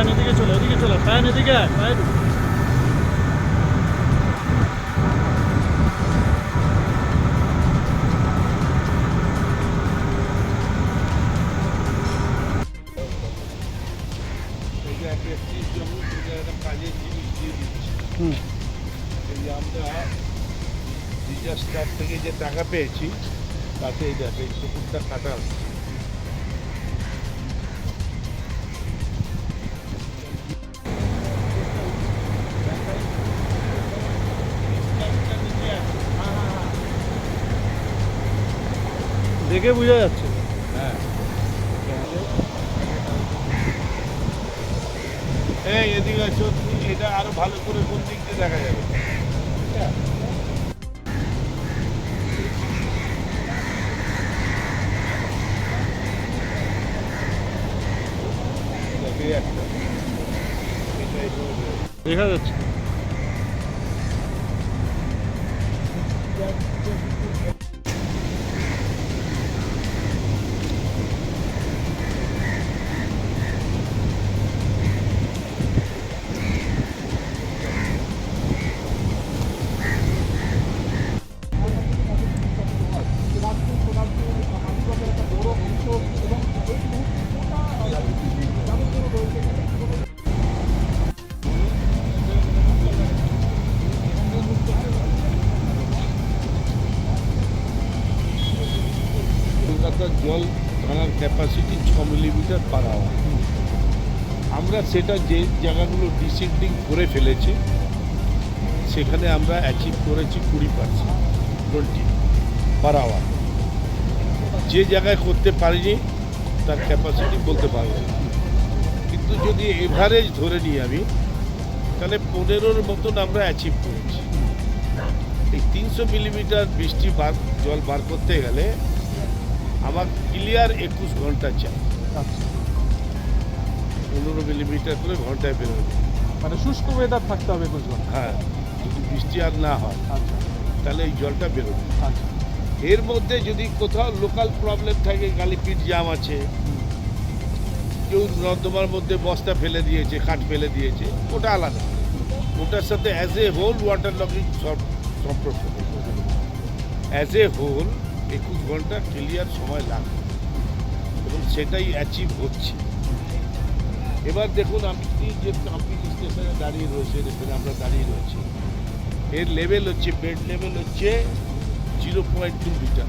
চলো সায়ন এদিকে জিনিস দিয়ে দিচ্ছে হুম। এই যে আমরা ডিজাস্টার থেকে যে টাকা পেয়েছি তাতে এই দেখ এই পুকুরটা কাটা দেখে বোঝা যাচ্ছে। হ্যাঁ। এই এদিকে এটা আরও ভালো করে কোন দিক দিয়ে দেখা যাবে। দেখা যাচ্ছে। কলকাতার জল টানার ক্যাপাসিটি ছ মিলিমিটার পার আওয়ার আমরা সেটা যে জায়গাগুলো ডিসেন্ডিং করে ফেলেছে, সেখানে আমরা অ্যাচিভ করেছি কুড়ি পার্সেন্ট টোয়েন্টি পার আওয়ার যে জায়গায় করতে পারিনি, তার ক্যাপাসিটি বলতে পারব না। কিন্তু যদি এভারেজ ধরে নিই আমি, তাহলে পনেরোর মতন আমরা অ্যাচিভ করেছি। এই তিনশো মিলিমিটার বৃষ্টি বার, জল বার করতে গেলে আমার ক্লিয়ার একুশ ঘণ্টা চাই। আচ্ছা। পনেরো মিলিমিটার করে ঘন্টায় বেরোবে মানে শুষ্ক ওয়েদার থাকতে হবে একুশ ঘণ্টা। হ্যাঁ যদি বৃষ্টি আর না হয় আচ্ছা। তাহলে এই জলটা বেরোবে আচ্ছা। এর মধ্যে যদি কোথাও লোকাল প্রবলেম থাকে গালিপিট জাম আছে কেউ নর্দমার মধ্যে বস্তা ফেলে দিয়েছে খাট ফেলে দিয়েছে ওটা আলাদা। ওটার সাথে as a whole water locking সম্পর্ক। অ্যাজ এ হোল একুশ ঘণ্টা ক্লিয়ার সময় লাগবে এবং সেটাই অ্যাচিভ হচ্ছে। এবার দেখুন, আপনি যে পাম্পিং স্টেশনে দাঁড়িয়ে রয়েছেন এখানে আমরা দাঁড়িয়ে রয়েছি, এর লেভেল হচ্ছে বেড লেভেল হচ্ছে জিরো পয়েন্ট টু মিটার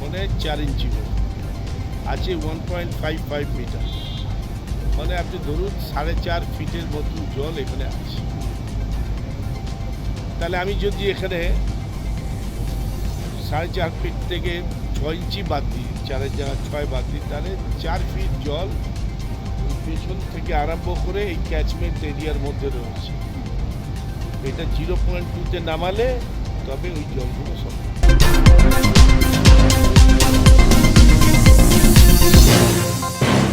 মানে চার ইঞ্চি আছে one point five five meter মানে আপনি ধরুন সাড়ে চার ফিটের মতন জল এখানে আছে। তাহলে আমি যদি এখানে সাড়ে চার ফিট থেকে ছয় ইঞ্চি বাদ দিয়ে চারের জায়গায় ছয় বাদ দিই তাহলে চার ফিট জল পেছন থেকে আরম্ভ করে এই ক্যাচমেন্ট এরিয়ার মধ্যে রয়েছে। এটা জিরো পয়েন্ট টুতে নামালে তবে ওই জলগুলো সব